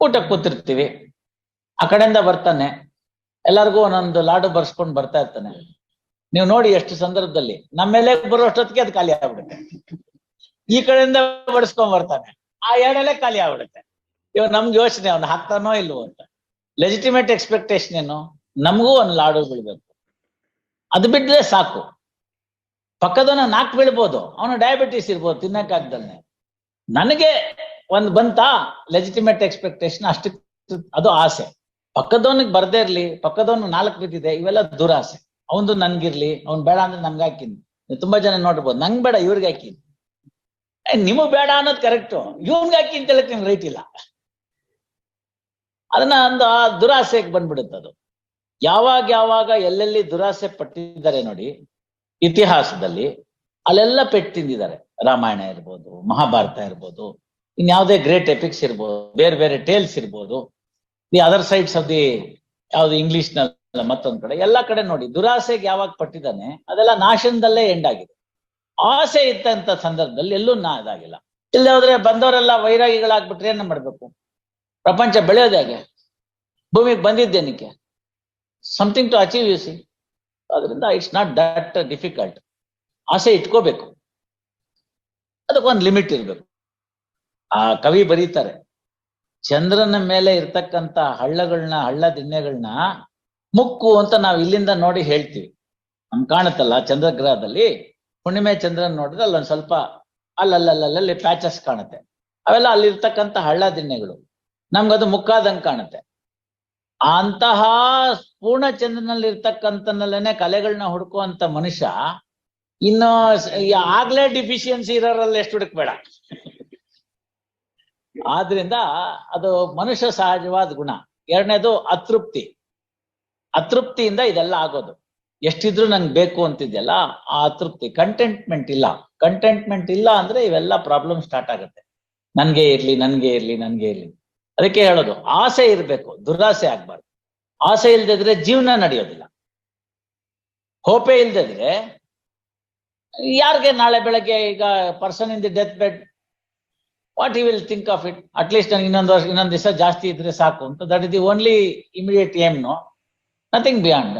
ಊಟಕ್ಕೆ ಕೂತಿರ್ತೀವಿ. ಆ ಕಡೆಯಿಂದ ಬರ್ತಾನೆ. ಎಲ್ಲರಿಗೂ ಒಂದೊಂದು ಲಾಡು ಬರ್ಸ್ಕೊಂಡ್ ಬರ್ತಾ ಇರ್ತಾನೆ. ನೀವು ನೋಡಿ ಎಷ್ಟು ಸಂದರ್ಭದಲ್ಲಿ. ನಮ್ಮ ಮೇಲೆ ಬರೋ ಅಷ್ಟೊತ್ತಿಗೆ ಅದು ಖಾಲಿ ಆಗ್ಬಿಡುತ್ತೆ. ಈ ಕಡೆಯಿಂದ ಬಡಿಸ್ಕೊಂಡ್ ಬರ್ತಾನೆ. ಆ ಎರಡೆಲೆ ಖಾಲಿ ಆಗ್ಬಿಡುತ್ತೆ. ಇವಾಗ ನಮ್ಗೆ ಯೋಚನೆ, ಅವ್ನು ಹಾಕ್ತಾನೋ ಇಲ್ವೋ ಅಂತ. ಲೆಜಿಟಿಮೇಟ್ ಎಕ್ಸ್ಪೆಕ್ಟೇಷನ್ ಏನು? ನಮಗೂ ಒಂದು ಲಾಡು ಬೀಳ್ಬೇಕು. ಅದು ಬಿಟ್ಟರೆ ಸಾಕು. ಪಕ್ಕದವನ ನಾಲ್ಕು ಬೀಳ್ಬೋದು. ಅವನು ಡಯಾಬಿಟಿಸ್ ಇರ್ಬೋದು, ತಿನ್ನಕ್ಕಾಗ್ದಲ್ನೆ. ನನಗೆ ಒಂದ್ ಬಂತಾ? ಲೆಜಿಟಿಮೇಟ್ ಎಕ್ಸ್ಪೆಕ್ಟೇಷನ್ ಅಷ್ಟು ಅದು ಆಸೆ. ಪಕ್ಕದವನಿಗೆ ಬರ್ದೇ ಇರ್ಲಿ, ಪಕ್ಕದವನು ನಾಲ್ಕು ಬಿದ್ದಿದೆ, ಇವೆಲ್ಲ ದುರಾಸೆ. ಅವನು ನನ್ಗಿರ್ಲಿ, ಅವ್ನ್ ಬೇಡ ಅಂದ್ರೆ ನಮ್ಗೆ ಹಾಕಿನಿ. ತುಂಬಾ ಜನ ನೋಡ್ಬೋದು. ನಂಗ್ ಬೇಡ, ಇವ್ರಿಗೆ ಹಾಕಿನಿ. ನಿಮಗ್ ಬೇಡ ಅನ್ನೋದು ಕರೆಕ್ಟ್ ಇವ್ನ್ಗೆ ಹಾಕಿ ಅಂತ ಹೇಳಕ್ ನಿಮ್ಗೆ ರೈಟ್ ಇಲ್ಲ. ಅದನ್ನ ಒಂದು ಆ ದುರಾಸೆಗೆ ಬಂದ್ಬಿಡುತ್ತೆ ಅದು ಯಾವಾಗ ಯಾವಾಗ ಎಲ್ಲೆಲ್ಲಿ ದುರಾಸೆ ಪಟ್ಟಿದ್ದಾರೆ ನೋಡಿ, ಇತಿಹಾಸದಲ್ಲಿ, ಅಲ್ಲೆಲ್ಲ ಪೆಟ್ಟು ತಿಂದಿದ್ದಾರೆ ರಾಮಾಯಣ ಇರ್ಬೋದು, ಮಹಾಭಾರತ ಇರ್ಬೋದು ಇನ್ಯಾವುದೇ ಗ್ರೇಟ್ ಎಪಿಕ್ಸ್ ಇರ್ಬೋದು, ಬೇರೆ ಬೇರೆ ಟೇಲ್ಸ್ ಇರ್ಬೋದು the other sides of the ಯಾವ್ದು ಇಂಗ್ಲಿಷ್ನ ಮತ್ತೊಂದ್ ಕಡೆ, ಎಲ್ಲಾ ಕಡೆ ನೋಡಿ, ದುರಾಸೆಗೆ ಯಾವಾಗ ಪಟ್ಟಿದ್ದಾನೆ, ಅದೆಲ್ಲ ನಾಶನದಲ್ಲೇ ಎಂಡ್ ಆಗಿದೆ. ಆಸೆ ಇತ್ತಂತ ಸಂದರ್ಭದಲ್ಲಿ ಎಲ್ಲೂ ನಾ ಇದಾಗಿಲ್ಲ. ಇಲ್ಲದೆ ಹೋದ್ರೆ ಬಂದವರೆಲ್ಲ ವೈರಾಗಿಗಳಾಗ್ಬಿಟ್ರೆ ಏನ್ ಮಾಡ್ಬೇಕು? ಪ್ರಪಂಚ ಬೆಳೆಯೋದು ಹೇಗೆ? ಭೂಮಿಗೆ ಬಂದಿದ್ದೇನಕ್ಕೆ? Something to achieve you see ಅದರಿಂದ ಇಟ್ಸ್ ನಾಟ್ ದಟ್ ಡಿಫಿಕಲ್ಟ್ ಆಸೆ ಇಟ್ಕೋಬೇಕು. ಅದಕ್ಕೊಂದು ಲಿಮಿಟ್ ಇರ್ಬೇಕು. ಆ ಕವಿ ಬರೀತಾರೆ, ಚಂದ್ರನ ಮೇಲೆ ಇರ್ತಕ್ಕಂತ ಹಳ್ಳಗಳನ್ನ ಹಳ್ಳ ದಿಣ್ಣೆಗಳನ್ನ ಮುಕ್ಕು ಅಂತ ನಾವು ಇಲ್ಲಿಂದ ನೋಡಿ ಹೇಳ್ತೀವಿ. ನಮ್ ಕಾಣುತ್ತಲ್ಲ ಚಂದ್ರಗ್ರಹದಲ್ಲಿ ಹುಣ್ಣಿಮೆ ಚಂದ್ರನ್ ನೋಡಿದ್ರೆ ಅಲ್ಲೊಂದ್ ಸ್ವಲ್ಪ ಅಲ್ಲಲ್ಲಲ್ಲಲ್ಲಿ ಪ್ಯಾಚಸ್ ಕಾಣುತ್ತೆ. ಅವೆಲ್ಲ ಅಲ್ಲಿರ್ತಕ್ಕಂಥ ಹಳ್ಳ ದಿಣ್ಣೆಗಳು. ನಮ್ಗದು ಮುಕ್ಕಾದಂಗ್ ಕಾಣುತ್ತೆ. ಅಂತಹ ಪೂರ್ಣ ಚಂದ್ರನಲ್ಲಿ ಇರ್ತಕ್ಕಂಥನಲ್ಲೇನೆ ಕಲೆಗಳನ್ನ ಹುಡುಕುವಂತ ಮನುಷ್ಯ ಇನ್ನು ಆಗ್ಲೇ ಡಿಫಿಷಿಯನ್ಸಿ ಇರೋರಲ್ಲಿ ಎಷ್ಟು ಹುಡುಕ್ಬೇಡ. ಆದ್ರಿಂದ ಅದು ಮನುಷ್ಯ ಸಹಜವಾದ ಗುಣ. ಎರಡನೇದು ಅತೃಪ್ತಿ. ಅತೃಪ್ತಿಯಿಂದ ಇದೆಲ್ಲ ಆಗೋದು. ಎಷ್ಟಿದ್ರು ನಂಗೆ ಬೇಕು ಅಂತಿದ್ಯಲ್ಲ, ಆ ಅತೃಪ್ತಿ. ಕಂಟೆಂಟ್ಮೆಂಟ್ ಇಲ್ಲ. ಕಂಟೆಂಟ್ಮೆಂಟ್ ಇಲ್ಲ ಅಂದ್ರೆ ಇವೆಲ್ಲ ಪ್ರಾಬ್ಲಮ್ ಸ್ಟಾರ್ಟ್ ಆಗುತ್ತೆ. ನನ್ಗೆ ಇರ್ಲಿ ನನ್ಗೆ ಇರ್ಲಿ ನನ್ಗೆ ಇರ್ಲಿ. ಅದಕ್ಕೆ ಹೇಳೋದು, ಆಸೆ ಇರಬೇಕು, ದುರಾಸೆ ಆಗ್ಬಾರ್ದು. ಆಸೆ ಇಲ್ದಿದ್ರೆ ಜೀವನ ನಡೆಯೋದಿಲ್ಲ. ಹೋಪೆ ಇಲ್ದಿದ್ರೆ, ಯಾರಿಗೆ ನಾಳೆ ಬೆಳಗ್ಗೆ ಈಗ person in the death bed what you will think of it at least ನನಗೆ ಇನ್ನೊಂದು ವರ್ಷ, ಇನ್ನೊಂದು ದಿವಸ ಜಾಸ್ತಿ ಇದ್ರೆ ಸಾಕು ಅಂತ. That is the only immediate aim no nothing beyond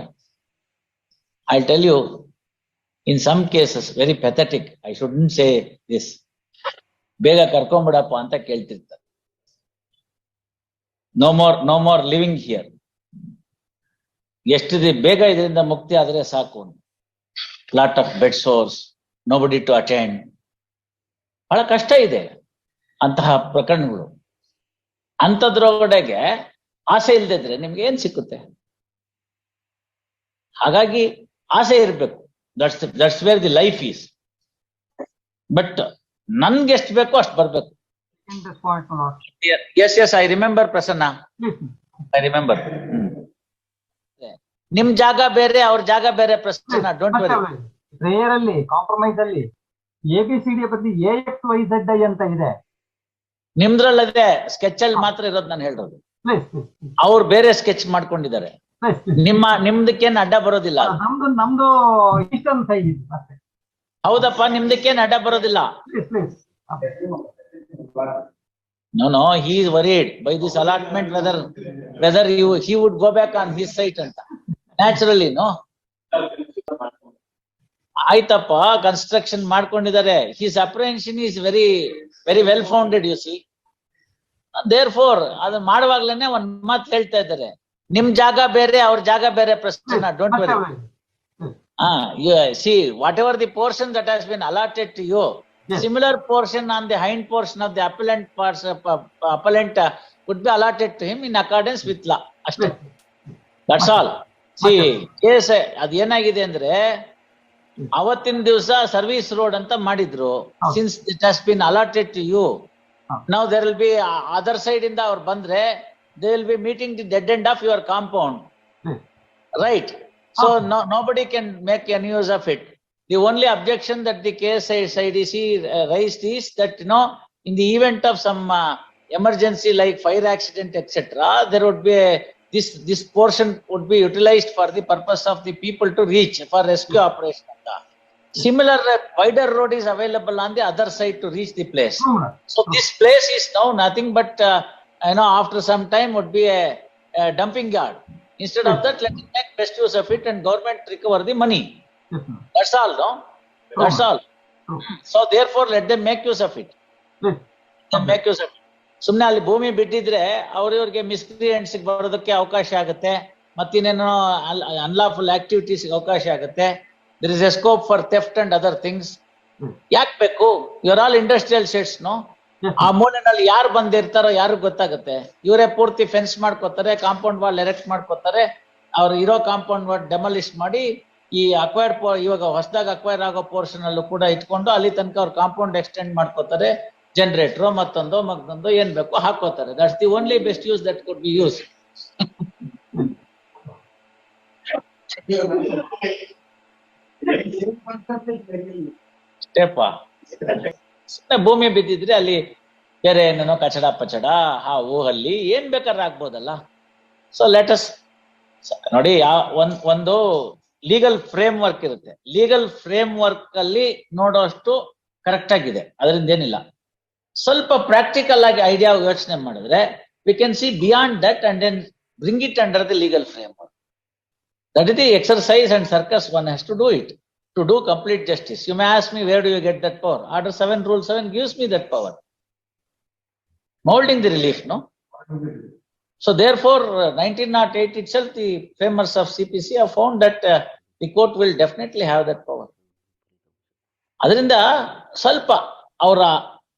I tell you in some cases very pathetic I should say this ಬೇಗ ಕರ್ಕೊಂಬಿಡಪ್ಪ ಅಂತ ಕೇಳ್ತಿರ್ತಾರೆ. No more no more living here ಎಷ್ಟು ಬೇಗ ಇದರಿಂದ ಮುಕ್ತಿ ಆದರೆ ಸಾಕು lot of bed sores nobody to attend ಬಹಳ ಕಷ್ಟ ಇದೆ. ಅಂತಹ ಪ್ರಕರಣಗಳು. ಅಂಥದ್ರೊಳಗಡೆಗೆ ಆಸೆ ಇಲ್ದಿದ್ರೆ ನಿಮ್ಗೆ ಏನ್ ಸಿಕ್ಕುತ್ತೆ? ಹಾಗಾಗಿ ಆಸೆ ಇರ್ಬೇಕು. That's that's where the life is but ನನ್ಗೆ ಎಷ್ಟು ಬೇಕೋ ಅಷ್ಟು ಬರ್ಬೇಕು. Yes yes I remember Prasanna. I remember ನಿಮ್ ಜಾಗ ಬೇರೆ, ಅವ್ರ ಜಾಗ ಬೇರೆ, ಪ್ರಸನ್ನ. ಡೋಂಟ್ ವೆರಿ ಪ್ರೇಯರ್ ಅಲ್ಲಿ ಕಾಂಪ್ರಮೈಸ್ ಅಲ್ಲಿ ಎ ಬಿ ಸಿ ಡಿ ಬದಲು A X Y Z I ಅಂತ ಇದೆ. ನಿಮ್ದ್ರಲ್ಲದೆ ಸ್ಕೆಚ್ ಅಲ್ಲಿ ಮಾತ್ರ ಇರೋದು ನಾನು ಹೇಳೋದು ಅವ್ರು ಬೇರೆ ಸ್ಕೆಚ್ ಮಾಡ್ಕೊಂಡಿದ್ದಾರೆ. ನಿಮ್ಮ ನಿಮ್ದಕ್ಕೇನ್ ಅಡ್ಡ ಬರೋದಿಲ್ಲ. ನಮ್ದು ನಮ್ದು ಈಸ್ಟರ್ನ್ ಸೈಡ್ ಇದೆ ಹೌದಪ್ಪ ನಿಮ್ದಕ್ಕೇನ್ ಅಡ್ಡ ಬರೋದಿಲ್ಲ. No no he is worried by this allotment whether whether you he would go back on his site ಅಂತ. ನ್ಯಾಚುರಲಿ ನೋ ಆಯ್ತಪ್ಪ ಕನ್ಸ್ಟ್ರಕ್ಷನ್ ಮಾಡ್ಕೊಂಡಿದ್ದಾರೆ. His apprehension is very very well founded you see therefore ಅದನ್ನ ಮಾಡುವಾಗ್ಲೇನೆ ಒಂದ್ ಮಾತ್ ಹೇಳ್ತಾ ಇದ್ದಾರೆ. ನಿಮ್ ಜಾಗ ಬೇರೆ ಅವ್ರ ಜಾಗ ಬೇರೆ ಪ್ರಶ್ನೆ don't worry see whatever the portion that has been allotted to you similar portion on the hind portion of the appellant parts appellant would be allotted to him in accordance with law ಅಷ್ಟೇ that's all C case ಅದ್ ಏನಾಗಿದೆ ಅಂದ್ರೆ ಅವತ್ತಿನ ದಿವಸ service road ಅಂತ ಮಾಡಿದ್ರು. Since it has been allotted to you ಹೌದು. ನಾವು there will be other side ಇಂದ ಅವ್ರು ಬಂದ್ರೆ they will be meeting the dead end of your compound right so Okay. no nobody can make any use of it the only objection that the KSIDC uh, raised is that you know in the event of some uh, emergency like fire accident etc there would be a this this portion would be utilized for the purpose of the people to reach for rescue operation ಅಂತ. similar uh, wider road is available on the other side to reach the place so this place is now nothing but uh, you know, after some time would be a, a dumping yard. Instead of that, let them make best use of it and government recover the money. Yes, ma'am. That's all, no? That's all. True. So therefore, let them make use of it. Please. Let them make use of it. ಸುಮ್ನೆ ಅಲ್ಲಿ ಭೂಮಿ ಬಿಟ್ಟಿದ್ರೆ ಅವ್ರಿವ್ರಿಗೆ ಮಿಸ್ಕ್ರಿಯೆಂಟ್ಸ್ ಬರೋದಕ್ಕೆ ಅವಕಾಶ ಆಗುತ್ತೆ ಮತ್ತಿನ್ನೇನೋ unlawful activities ಅವಕಾಶ ಆಗುತ್ತೆ there is a scope for theft and other things. ಯಾಕೆ ಬೇಕು? Your all industrial sheds no ಆ ಮೂಲೆನಲ್ಲಿ ಯಾರು ಬಂದಿರ್ತಾರೋ ಯಾರು ಗೊತ್ತಾಗುತ್ತೆ. ಇವರೇ ಪೂರ್ತಿ ಫೆನ್ಸ್ ಮಾಡ್ಕೋತಾರೆ ಕಾಂಪೌಂಡ್ ವಾಲ್ ಎರೆಕ್ಟ್ ಮಾಡ್ಕೋತಾರೆ. ಅವ್ರು ಇರೋ ಕಾಂಪೌಂಡ್ ವಾಲ್ ಡೆಮಲಿಸ್ಟ್ ಮಾಡಿ ಈ ಅಕ್ವೈರ್ ಇವಾಗ ಹೊಸದಾಗಿ ಅಕ್ವೈರ್ ಆಗೋ ಪೋರ್ಷನ್ ಅಲ್ಲೂ ಕೂಡ ಇಟ್ಕೊಂಡು ಅಲ್ಲಿ ತನಕ ಅವ್ರು ಕಾಂಪೌಂಡ್ ಎಕ್ಸ್ಟೆಂಡ್ ಮಾಡ್ಕೋತಾರೆ. ಜನರೇಟರ್ ಮತ್ತೊಂದು ಮತ್ತೊಂದು ಏನ್ ಬೇಕು ಹಾಕೋತಾರೆ that's the only best use that could be use step ಭೂಮಿ ಬಿದ್ದಿದ್ರೆ ಅಲ್ಲಿ ಬೇರೆ ಏನೇನೋ ಕಚಡ ಪಚಡ ಹಾವು ಅಲ್ಲಿ ಏನ್ ಬೇಕಾದ್ರೆ ಆಗ್ಬೋದಲ್ಲ. ಸೊ ಲೆಟಸ್ ನೋಡಿ ಒಂದು ಲೀಗಲ್ ಫ್ರೇಮ್ ವರ್ಕ್ ಇರುತ್ತೆ. ಲೀಗಲ್ ಫ್ರೇಮ್ ವರ್ಕ್ ಅಲ್ಲಿ ನೋಡೋಷ್ಟು ಕರೆಕ್ಟ್ ಆಗಿದೆ. ಅದರಿಂದ ಏನಿಲ್ಲ. ಸ್ವಲ್ಪ ಪ್ರಾಕ್ಟಿಕಲ್ ಆಗಿ ಐಡಿಯಾ ಯೋಚನೆ ಮಾಡಿದ್ರೆ we can see beyond that and then bring it under the legal framework is the exercise and circus one has to do it to do complete justice. You may ask me, where do you get that power? Order 7, Rule 7 gives me that power. Molding the relief, no? So therefore, uh, 1908 itself, the framers of CPC have found that uh, the court will definitely have that power. ಅದರಿಂದ ಸ್ವಲ್ಪ ಅವರ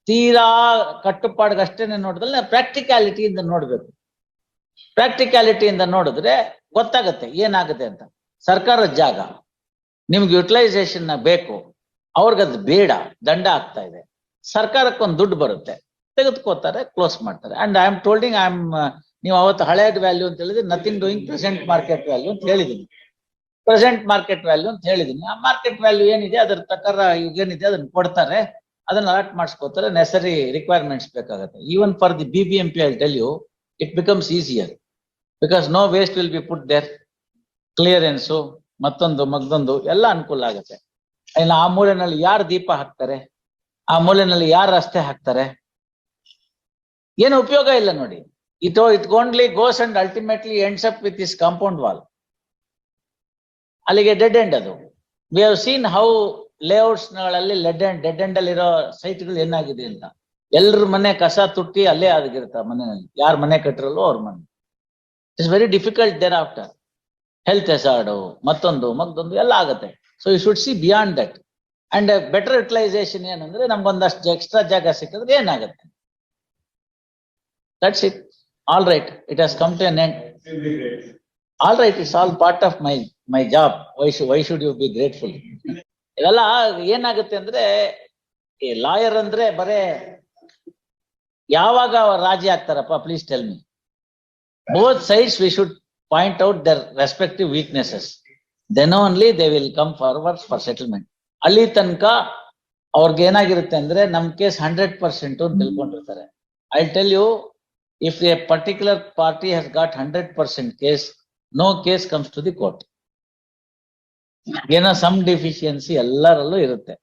ತೀರಾ ಕಟ್ಟುಪಾಡಿಗಷ್ಟೇನೆ ನೋಡಿದ್ರೆ ಪ್ರಾಕ್ಟಿಕ್ಯಾಲಿಟಿಯಿಂದ ನೋಡ್ಬೇಕು ಪ್ರಾಕ್ಟಿಕ್ಯಾಲಿಟಿಯಿಂದ ನೋಡಿದ್ರೆ ಗೊತ್ತಾಗತ್ತೆ, ಏನಾಗುತ್ತೆ ಅಂತ. ಸರ್ಕಾರದ ಜಾಗ. ನಿಮ್ಗೆ ಯುಟಿಲೈಸೇಷನ್ ಬೇಕು ಅವ್ರಿಗದು ಬೇಡ, ದಂಡ ಆಗ್ತಾ ಇದೆ. ಸರ್ಕಾರಕ್ಕೊಂದು ದುಡ್ಡು ಬರುತ್ತೆ, ತೆಗೆದುಕೋತಾರೆ ಕ್ಲೋಸ್ ಮಾಡ್ತಾರೆ. And I am holding I am ನೀವು ಅವತ್ತು ಹಳೆಯ ವ್ಯಾಲ್ಯೂ ಅಂತ ಹೇಳಿದ್ರೆ nothing doing present market value ಅಂತ ಹೇಳಿದೀನಿ ಪ್ರೆಸೆಂಟ್ ಮಾರ್ಕೆಟ್ ವ್ಯಾಲ್ಯೂ ಅಂತ ಹೇಳಿದೀನಿ ಆ ಮಾರ್ಕೆಟ್ ವ್ಯಾಲ್ಯೂ ಏನಿದೆ, ಅದ್ರ ಪ್ರಕಾರ ಏನಿದೆ, ಅದನ್ನ ಕೊಡ್ತಾರೆ. ಅದನ್ನ ಅಲಾಟ್ ಮಾಡಿಸ್ಕೋತಾರೆ. ನೆಸರಿ ರಿಕ್ವೈರ್ಮೆಂಟ್ಸ್ ಬೇಕಾಗುತ್ತೆ. Even for the B B M P I tell you it becomes easier because no waste will be put there clearance ಮತ್ತೊಂದು ಮಗ್ದೊಂದು ಎಲ್ಲ ಅನುಕೂಲ ಆಗುತ್ತೆ. ಇನ್ನು ಆ ಮೂಲೆನಲ್ಲಿ ಯಾರು ದೀಪ ಹಾಕ್ತಾರೆ? ಆ ಮೂಲೆನಲ್ಲಿ ಯಾರು ರಸ್ತೆ ಹಾಕ್ತಾರೆ? ಏನು ಉಪಯೋಗ ಇಲ್ಲ ನೋಡಿ. It it goes and ultimately ends up with is compound wall ಅಲ್ಲಿಗೆ ಡೆಡ್ ಎಂಡ್ ಅದು. ವಿ ಹವ್ ಸೀನ್ ಹೌ ಲೇಔಟ್ಸ್ಗಳಲ್ಲಿ ಲೆಡ್ ಎಂಡ್ ಡೆಡ್ ಎಂಡ್ ಅಲ್ಲಿರೋ ಸೈಟ್ಗಳು ಏನಾಗಿದೆ ಅಂತ. ಎಲ್ರ ಮನೆ ಕಸ ತುಟ್ಟಿ ಅಲ್ಲೇ ಆಗಿರ್ತ ಮನೆಯಲ್ಲಿ. ಯಾರ ಮನೆ ಕಟ್ಟಿರಲ್ಲೋ ಅವ್ರ ಮನೆ. It's very difficult thereafter health hazard ಮತ್ತೊಂದು ಮತ್ತೊಂದು ಎಲ್ಲ ಆಗುತ್ತೆ. So you should see beyond that and better utilisation ಏನಂದ್ರೆ ನಮ್ಗೊಂದಷ್ಟು ಎಕ್ಸ್ಟ್ರಾ ಜಾಗ ಸಿಕ್ಕಿದ್ರೆ ಏನಾಗುತ್ತೆ? That's it all right it has come to an end all right it's all part of my my job why shu why should you be grateful ಇವೆಲ್ಲ ಏನಾಗುತ್ತೆ ಅಂದ್ರೆ lawyer ಅಂದ್ರೆ ಬರೇ ಯಾವಾಗ ರಾಜಿ ಆಗ್ತಾರಪ್ಪ please tell me both sides we should point out their respective weaknesses then only they will come forward for settlement ಅಲ್ಲಿ ತನಕ ಅವ್ರಿಗೆ ಏನಾಗಿರುತ್ತೆ ಅಂದ್ರೆ, ನಮ್ case hundred percent ನಿಲ್ಕೊಂಡಿರ್ತಾರೆ I tell you if a particular party has got hundred percent case no case comes to the court ಏನೋ some deficiency ಎಲ್ಲರಲ್ಲೂ ಇರುತ್ತೆ.